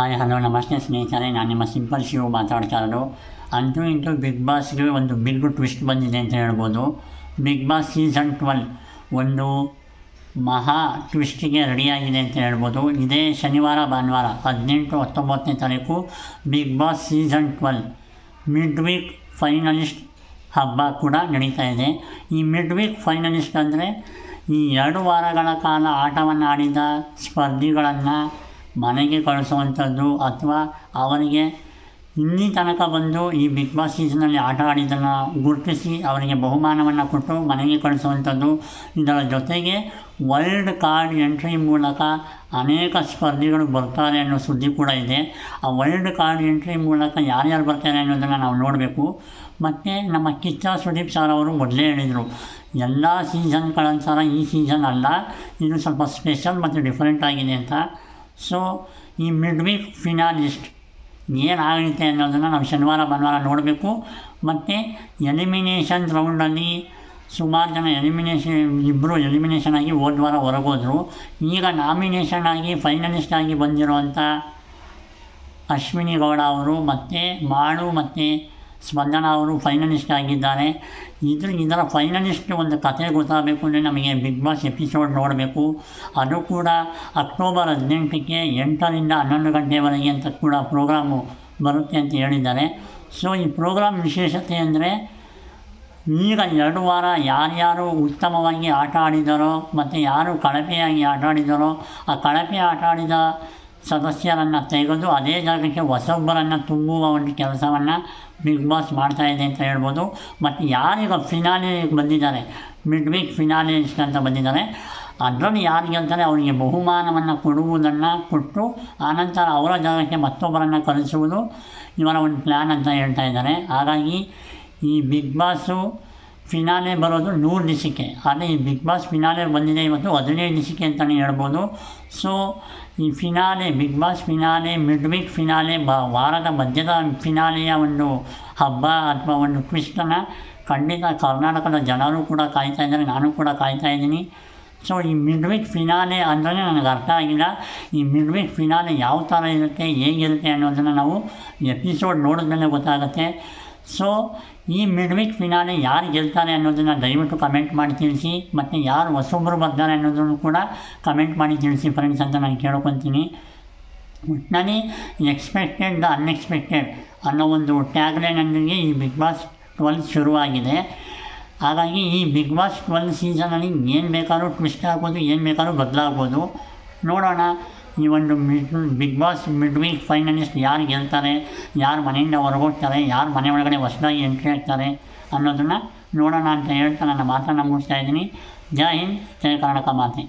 Hi, hello, ನಮಸ್ತೆ ಸ್ನೇಹಿತರೆ. ನಾನು ನಿಮ್ಮ ಸಿಂಪಲ್ ಶಿವ ಮಾತಾಡ್ತಾ ಇರೋದು ಅಂತೂ ಇಂಟು ಬಿಗ್ ಬಾಸ್ಗೆ ಒಂದು ಬಿಗ್ ಟ್ವಿಸ್ಟ್ ಬಂದಿದೆ ಅಂತ ಹೇಳ್ಬೋದು. ಬಿಗ್ ಬಾಸ್ ಸೀಸನ್ ಟ್ವೆಲ್ ಒಂದು ಮಹಾ ಟ್ವಿಸ್ಟಿಗೆ ರೆಡಿಯಾಗಿದೆ ಅಂತ ಹೇಳ್ಬೋದು. ಇದೇ ಶನಿವಾರ, ಭಾನುವಾರ ಹದಿನೆಂಟು, ಹತ್ತೊಂಬತ್ತನೇ ತಾರೀಕು Bigg Boss season twelve mid week finalist ಹಬ್ಬ ಕೂಡ ನಡೀತಾ ಇದೆ. ಈ ಮಿಡ್ ವೀಕ್ ಫೈನಲಿಸ್ಟ್ ಅಂದರೆ ಈ ಎರಡು ವಾರಗಳ ಕಾಲ ಆಟವನ್ನು ಆಡಿದ ಸ್ಪರ್ಧಿಗಳನ್ನು ಮನೆಗೆ ಕಳಿಸುವಂಥದ್ದು ಅಥವಾ ಅವರಿಗೆ ಇಲ್ಲಿ ತನಕ ಬಂದು ಈ ಬಿಗ್ ಬಾಸ್ ಸೀಸನಲ್ಲಿ ಆಟ ಆಡಿದ್ದನ್ನು ಗುರುತಿಸಿ ಅವರಿಗೆ ಬಹುಮಾನವನ್ನು ಕೊಟ್ಟು ಮನೆಗೆ ಕಳಿಸುವಂಥದ್ದು, ಇದರ ಜೊತೆಗೆ ವರ್ಲ್ಡ್ ಕಾರ್ಡ್ ಎಂಟ್ರಿ ಮೂಲಕ ಅನೇಕ ಸ್ಪರ್ಧಿಗಳು ಬರ್ತಾರೆ ಅನ್ನೋ ಸುದ್ದಿ ಕೂಡ ಇದೆ. ಆ ವರ್ಲ್ಡ್ ಕಾರ್ಡ್ ಎಂಟ್ರಿ ಮೂಲಕ ಯಾರ್ಯಾರು ಬರ್ತಾರೆ ಅನ್ನೋದನ್ನು ನಾವು ನೋಡಬೇಕು. ಮತ್ತು ನಮ್ಮ ಕಿಚ್ಚ ಸುದೀಪ್ ಸರ್ ಅವರು ಮೊದಲೇ ಹೇಳಿದರು, ಎಲ್ಲ ಸೀಸನ್ಗಳಂತರ ಈ ಸೀಸನ್ ಅಲ್ಲ, ಇದು ಸ್ವಲ್ಪ ಸ್ಪೆಷಲ್ ಮತ್ತು ಡಿಫ್ರೆಂಟ್ ಆಗಿದೆ ಅಂತ. ಸೊ ಈ ಮಿಡ್ ವೀಕ್ ಫಿನಾಲಿಸ್ಟ್ ಏನಾಗುತ್ತೆ ಅನ್ನೋದನ್ನು ನಾವು ಶನಿವಾರ, ಭಾನುವಾರ ನೋಡಬೇಕು. ಮತ್ತು ಎಲಿಮಿನೇಷನ್ ರೌಂಡಲ್ಲಿ ಸುಮಾರು ಜನ ಎಲಿಮಿನೇಷನ್ ಇಬ್ಬರು ಎಲಿಮಿನೇಷನ್ ಆಗಿ ಹೋದ ವಾರ ಹೊರಗೋದ್ರು. ಈಗ ನಾಮಿನೇಷನ್ ಆಗಿ ಫೈನಲಿಸ್ಟ್ ಆಗಿ ಬಂದಿರುವಂಥ ಅಶ್ವಿನಿ ಗೌಡ ಅವರು ಮತ್ತು ಮಾಡು ಮತ್ತು ಸ್ಪಂದನ ಅವರು ಫೈನಲಿಸ್ಟ್ ಆಗಿದ್ದಾರೆ ಇದ್ರ ಇದರ ಫೈನಲಿಸ್ಟ್ ಒಂದು ಕಥೆ ಗೊತ್ತಾಗಬೇಕು ಅಂದರೆ ನಮಗೆ ಬಿಗ್ ಬಾಸ್ ಎಪಿಸೋಡ್ ನೋಡಬೇಕು. ಅದು ಕೂಡ ಅಕ್ಟೋಬರ್ ಹದಿನೆಂಟಕ್ಕೆ ಎಂಟರಿಂದ ಹನ್ನೊಂದು ಗಂಟೆವರೆಗೆ ಅಂತ ಕೂಡ ಪ್ರೋಗ್ರಾಮು ಬರುತ್ತೆ ಅಂತ ಹೇಳಿದ್ದಾರೆ. ಸೊ, ಈ ಪ್ರೋಗ್ರಾಮ್ ವಿಶೇಷತೆ ಅಂದರೆ ಈಗ ಎರಡು ವಾರ ಯಾರ್ಯಾರು ಉತ್ತಮವಾಗಿ ಆಟ ಆಡಿದಾರೋ ಮತ್ತು ಯಾರು ಕಳಪೆಯಾಗಿ ಆಟ ಆಡಿದಾರೋ ಆ ಕಳಪೆ ಆಟ ಆಡಿದ ಸದಸ್ಯರನ್ನು ತೆಗೆದು ಅದೇ ಜಾಗಕ್ಕೆ ಹೊಸೊಬ್ಬರನ್ನು ತುಂಬುವ ಒಂದು ಕೆಲಸವನ್ನು ಬಿಗ್ ಬಾಸ್ ಮಾಡ್ತಾಯಿದೆ ಅಂತ ಹೇಳ್ಬೋದು. ಮತ್ತು ಯಾರೀಗ ಫಿನಾಲೆ ಬಂದಿದ್ದಾರೆ? ಮಿಡ್ ವೀಕ್ ಫಿನಾಲಿಸ್ಟ್ ಅಂತ ಬಂದಿದ್ದಾರೆ. ಅದರಲ್ಲಿ ಯಾರಿಗೆ ಅಂತಾರೆ, ಅವರಿಗೆ ಬಹುಮಾನವನ್ನು ಕೊಡುವುದನ್ನು ಕೊಟ್ಟು, ಆನಂತರ ಅವರ ಜಾಗಕ್ಕೆ ಮತ್ತೊಬ್ಬರನ್ನು ಕಲಿಸುವುದು ಇವರ ಒಂದು ಪ್ಲ್ಯಾನ್ ಅಂತ ಹೇಳ್ತಾ ಇದ್ದಾರೆ. ಹಾಗಾಗಿ ಈ ಬಿಗ್ ಬಾಸು ಫಿನಾಲೆ ಬರೋದು ನೂರು ದಿವಸಕ್ಕೆ ಆದರೆ ಈ ಬಿಗ್ ಬಾಸ್ ಫಿನಾಲೆ ಬಂದಿದೆ ಇವತ್ತು ಹದಿನೈದು ದಿವಸಕ್ಕೆ ಅಂತಲೇ ಹೇಳ್ಬೋದು. ಸೊ ಈ finale, Bigg Boss finale mid week finale, ಬ, ವಾರದ ಮಧ್ಯದ ಫಿನಾಲೆಯ ಒಂದು ಹಬ್ಬ ಅಥವಾ ಒಂದು ಟ್ವಿಸ್ಟನ್ನು ಖಂಡಿತ ಕರ್ನಾಟಕದ ಜನರು ಕೂಡ ಕಾಯ್ತಾ ಇದ್ದಾರೆ, ನಾನು ಕೂಡ ಕಾಯ್ತಾ ಇದ್ದೀನಿ. ಸೊ ಈ ಮಿಡ್ ವೀಕ್ ಫಿನಾಲೆ ಅಂದರೆ ನನಗೆ ಅರ್ಥ ಆಗಿಲ್ಲ. ಈ ಮಿಡ್ ವೀಕ್ ಫಿನಾಲೆ ಯಾವ ಥರ ಇರುತ್ತೆ, ಹೇಗಿರುತ್ತೆ ಅನ್ನೋದನ್ನು ನಾವು ಎಪಿಸೋಡ್ ನೋಡಿದ್ಮೇಲೆ ಗೊತ್ತಾಗುತ್ತೆ. ಸೊ ಈ ಮಿಡ್ ವೀಕ್ ಫಿನಾಲೆ ಯಾರು ಗೆಲ್ತಾರೆ ಅನ್ನೋದನ್ನು ದಯವಿಟ್ಟು ಕಮೆಂಟ್ ಮಾಡಿ ತಿಳಿಸಿ, ಮತ್ತು ಯಾರು ಹೊಸೊಬ್ಬರು ಬರ್ತಾರೆ ಅನ್ನೋದನ್ನು ಕೂಡ ಕಮೆಂಟ್ ಮಾಡಿ ತಿಳಿಸಿ ಫ್ರೆಂಡ್ಸ್ ಅಂತ ನಾನು ಕೇಳ್ಕೊತೀನಿ. ಒಟ್ಟಿನಲ್ಲಿ ಎಕ್ಸ್ಪೆಕ್ಟೆಡ್ ದ ಅನ್ಎಕ್ಸ್ಪೆಕ್ಟೆಡ್ ಅನ್ನೋ ಒಂದು ಟ್ಯಾಗ್ಲೈನೊಂದಿಗೆ ಈ ಬಿಗ್ ಬಾಸ್ ಟ್ವೆಲ್ ಶುರುವಾಗಿದೆ. ಹಾಗಾಗಿ ಈ ಬಿಗ್ ಬಾಸ್ ಟ್ವೆಲ್ ಸೀಸನಲ್ಲಿ ಏನು ಬೇಕಾದ್ರೂ ಟ್ವಿಸ್ಟ್ ಆಗ್ಬೋದು, ಏನು ಬೇಕಾದ್ರೂ ಬದಲಾಗ್ಬೋದು. ನೋಡೋಣ. ಈ ಒಂದು mid Bigg Boss mid week finalist ಯಾರು ಗೆಲ್ತಾರೆ, ಯಾರು ಮನೆಯಿಂದ ಹೊರಗೋಗ್ತಾರೆ, ಯಾರು ಮನೆ ಒಳಗಡೆ ಹೊಸದಾಗಿ ಎಂಟ್ರಿ ಆಗ್ತಾರೆ ಅನ್ನೋದನ್ನು ನೋಡೋಣ ಅಂತ ಹೇಳ್ತಾ ನನ್ನ ಮಾತನ್ನು ಮುಗಿಸ್ತಾ ಇದ್ದೀನಿ. ಜೈ ಹಿಂದ್ ಜಯ ಕರ್ನಾಟಕ ಮಾತೆ.